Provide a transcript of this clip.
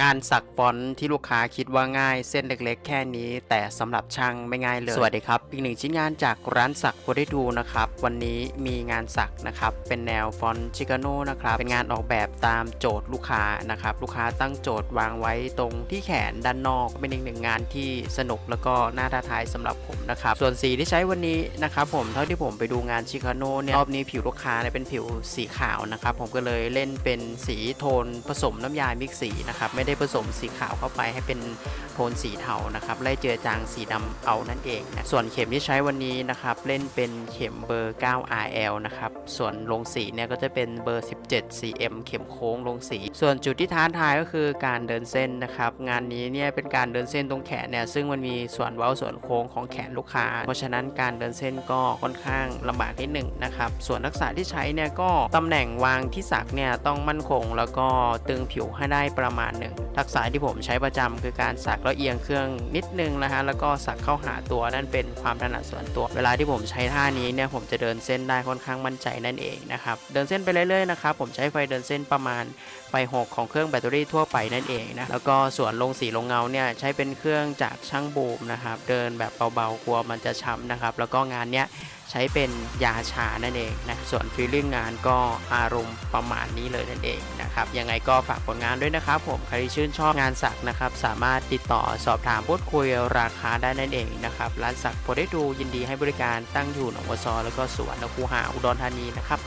งานสักฟอนต์ที่ลูกค้าคิดว่าง่ายเส้นเล็กๆ แค่นี้ แต่สำหรับช่างไม่ง่ายเลย สวัสดีครับอีกหนึ่งชิ้นงานจากร้านสักโพได้ดูนะครับ วันนี้มีงานสักนะครับ เป็นแนวฟอนต์ชิคาโนนะครับ เป็นงานออกแบบตามโจทย์ลูกค้านะครับ ลูกค้าตั้งโจทย์วางไว้ตรงที่แขนด้านนอกเป็นอีกหนึ่งงานที่สนุกแล้วก็น่าท้าทายสำหรับผมนะครับ ส่วนสีที่ใช้วันนี้นะครับผมเท่าที่ผมไปดูงานชิคาโนเนี่ยรอบนี้ผิวลูกค้าเนี่ยเป็นผิวสีขาวนะครับผมก็เลยเล่นเป็นสีโทนผสมน้ำยามิกซ์สีนะครับไม่ได้ผสมสีขาวเข้าไปให้เป็นโทนสีเทานะครับไล่เจือจางสีดำเอานั่นเองนะส่วนเข็มที่ใช้วันนี้นะครับเล่นเป็นเข็มเบอร์ 9 RL นะครับส่วนลงสีเนี่ยก็จะเป็นเบอร์ 17 CM เข็มโค้งลงสี ส่วนจุดที่ท้าทายก็คือการเดินเส้นนะครับงานนี้เนี่ยเป็นการเดินเส้นตรงแขนเนี่ยซึ่งมันมีส่วนเว้าส่วนโค้งของแขนลูกค้า เพราะฉะนั้นการเดินเส้นก็ค่อนข้างลำบากนิดหนึ่งนะครับส่วนทักษะที่ใช้เนี่ยก็ตำแหน่งวางที่สักเนี่ยต้องมั่นคง แล้วก็ตึงผิวให้ได้ประมาณหนึ่งทักษะที่ผมใช้ประจำคือการสักแล้วเอียงเครื่องนิดนึงนะฮะแล้วก็สักเข้าหาตัวนั่นเป็นความถนัดส่วนตัว เวลาที่ผมใช้ท่านี้เนี่ยผมจะเดินเส้นได้ค่อนข้างมั่นใจนั่นเองนะครับเดินเส้นไปเรื่อยๆนะครับผมใช้ไฟเดินเส้นประมาณไฟ6ของเครื่องแบตเตอรี่ทั่วไปนั่นเองนะแล้วก็ส่วนลงสีลงเงาเนี่ยใช้เป็นเครื่องจากช่างบูมนะครับเดินแบบเบาๆกลัวมันจะช้ำนะครับแล้วก็งานเนี้ย ใช้เป็นยาชานั่นเองนะส่วนฟีลลิ่งงานก็อารมณ์ประมาณนี้เลยนั่นเองนะครับยังไงก็ฝากผลงานด้วยนะครับผมใครที่ชื่นชอบงานสักนะครับสามารถติดต่อสอบถามพูดคุยราคาได้นั่นเองนะครับร้านสักโพเด้ดูยินดีให้บริการตั้งอยู่หนองบัวซอแล้วก็สวนคูหาอุดรธานีนะครับ